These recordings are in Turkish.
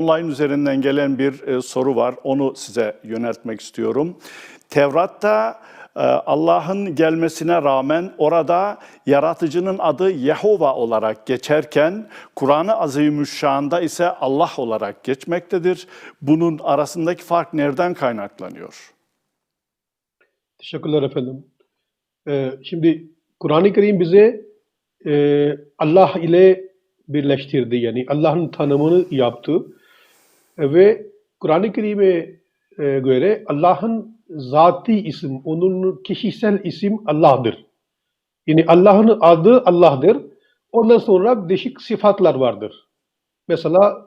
Online üzerinden gelen bir e, soru var. Onu size yöneltmek istiyorum. Tevrat'ta e, Allah'ın gelmesine rağmen orada yaratıcının adı Yehova olarak geçerken Kur'an-ı Azimüşşan'da ise Allah olarak geçmektedir. Bunun arasındaki fark nereden kaynaklanıyor? Teşekkürler efendim. Ee, şimdi Kur'an-ı Kerim bize e, Allah ile birleştirdi. Yani Allah'ın tanımını yaptı. Ve Kur'an-ı Kerim'e e, göre Allah'ın zati isim, onun kişisel isim Allah'dır. Yani Allah'ın adı Allah'dır. Ondan sonra değişik sıfatlar vardır. Mesela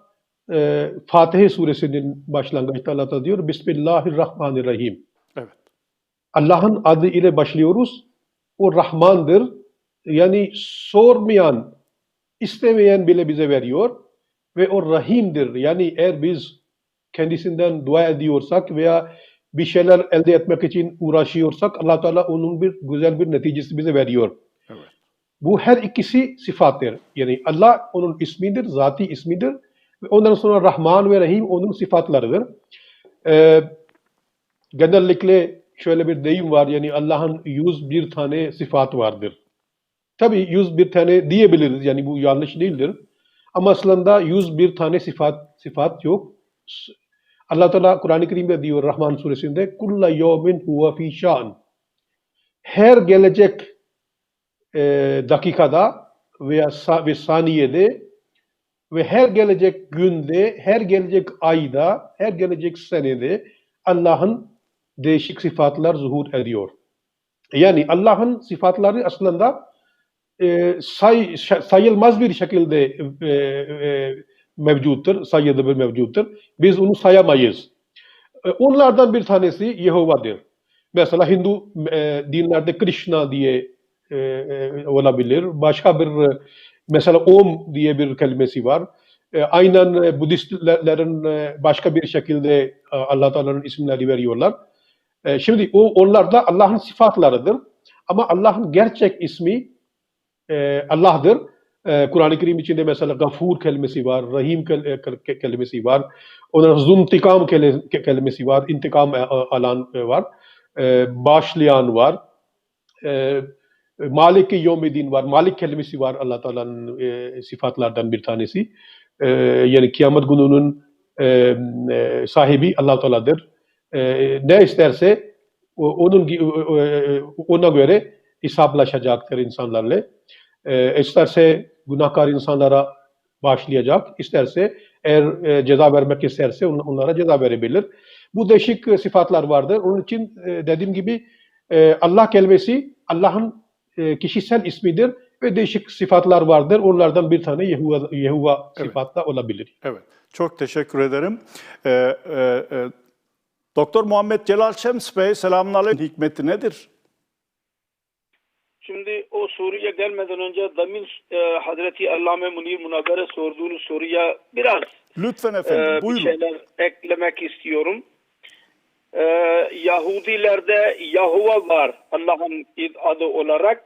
e, Fatiha suresinin başlangıçta Allah diyor Bismillahirrahmanirrahim. Evet. Allah'ın adı ile başlıyoruz. O Rahmandır. Yani sormayan, istemeyen bile bize veriyor. Ve o Rahim'dir. Yani eğer biz kendisinden dua ediyorsak veya bir şeyler elde etmek için uğraşıyorsak allah Teala onun bir güzel bir neticesi bize veriyor. Evet. Bu her ikisi sıfattır. Yani Allah onun ismidir, zati ismidir. Ve ondan sonra Rahman ve Rahim onun sıfatlarıdır. Ee, genellikle şöyle bir deyim var yani Allah'ın 101 tane sıfat vardır. Tabi 101 tane diyebiliriz yani bu yanlış değildir. Ama aslında 101 tane sıfat sıfat yok. Allah Teala Kur'an-ı Kerim'de diyor Rahman suresinde kulla yevmin huve fi şan. Her gelecek e, dakikada veya ve saniyede ve her gelecek günde, her gelecek ayda, her gelecek senede Allah'ın değişik sıfatlar zuhur ediyor. Yani Allah'ın sıfatları aslında e, say, sayılmaz bir şekilde e, e, mevcuttur, sayıda bir mevcuttur. Biz onu sayamayız. E, onlardan bir tanesi Yehova'dır. Mesela Hindu e, dinlerde Krishna diye e, e, olabilir. Başka bir e, mesela Om diye bir kelimesi var. E, aynen e, Budistlerin e, başka bir şekilde e, Allah Teala'nın isimleri veriyorlar. E, şimdi o onlar da Allah'ın sıfatlarıdır. Ama Allah'ın gerçek ismi e, Allah'dır. E, Kur'an-ı Kerim içinde mesela Gafur kelimesi var, Rahim kel- e, kel- kelimesi var. Ondan Zuntikam kelimesi var, intikam e, alan e, var. E, bağışlayan var. E, Malik-i Yevmiddin var. Malik kelimesi var Allah Teala'nın e, sıfatlardan bir tanesi. E, yani kıyamet gününün e, sahibi Allah Teala'dır. E, ne isterse onun ona göre hesaplaşacaktır insanlarla. E, isterse günahkar insanlara bağışlayacak, isterse eğer e, ceza vermek isterse on- onlara ceza verebilir. Bu değişik e, sıfatlar vardır. Onun için e, dediğim gibi e, Allah kelimesi Allah'ın e, kişisel ismidir ve değişik sıfatlar vardır. Onlardan bir tane Yehova, Yehova Evet. sıfat da olabilir. Evet. Çok teşekkür ederim. Ee, e, e, Doktor Muhammed Celal Şems Bey, selamünaleyküm. Hikmeti nedir? Şimdi o soruya gelmeden önce demin e, Hazreti Allame Munir Munavver'e sorduğunuz soruya biraz Lütfen e, efendim, bir buyurun. şeyler eklemek istiyorum. E, Yahudilerde Yahova var Allah'ın adı olarak.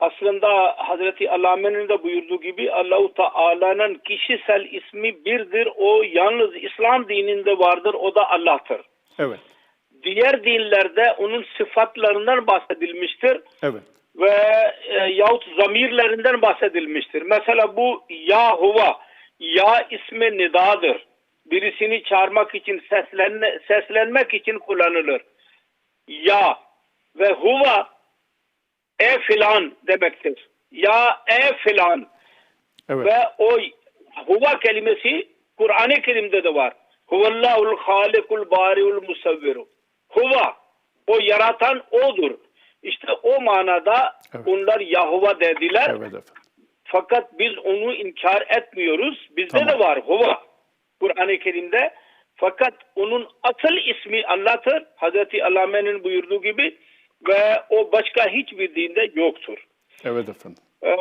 Aslında Hazreti Allame'nin de buyurduğu gibi Allahu Teala'nın kişisel ismi birdir. O yalnız İslam dininde vardır. O da Allah'tır. Evet, Diğer dinlerde onun sıfatlarından bahsedilmiştir. evet, ve e, yahut zamirlerinden bahsedilmiştir. Mesela bu Yahuva, Ya ismi nidadır. Birisini çağırmak için, seslenme, seslenmek için kullanılır. Ya ve huva e filan demektir. Ya e filan evet. ve o huva kelimesi Kur'an-ı Kerim'de de var. Huvallahul halikul bariul musavviru. Huva o yaratan odur. İşte o manada Evet. onlar Yahova dediler. Evet efendim. Fakat biz onu inkar etmiyoruz. Bizde Tamam. de var Huva Kur'an-ı Kerim'de. Fakat onun asıl ismi Allah'tır. Hazreti Allame'nin buyurduğu gibi ve o başka hiçbir dinde yoktur. Evet efendim. Ee,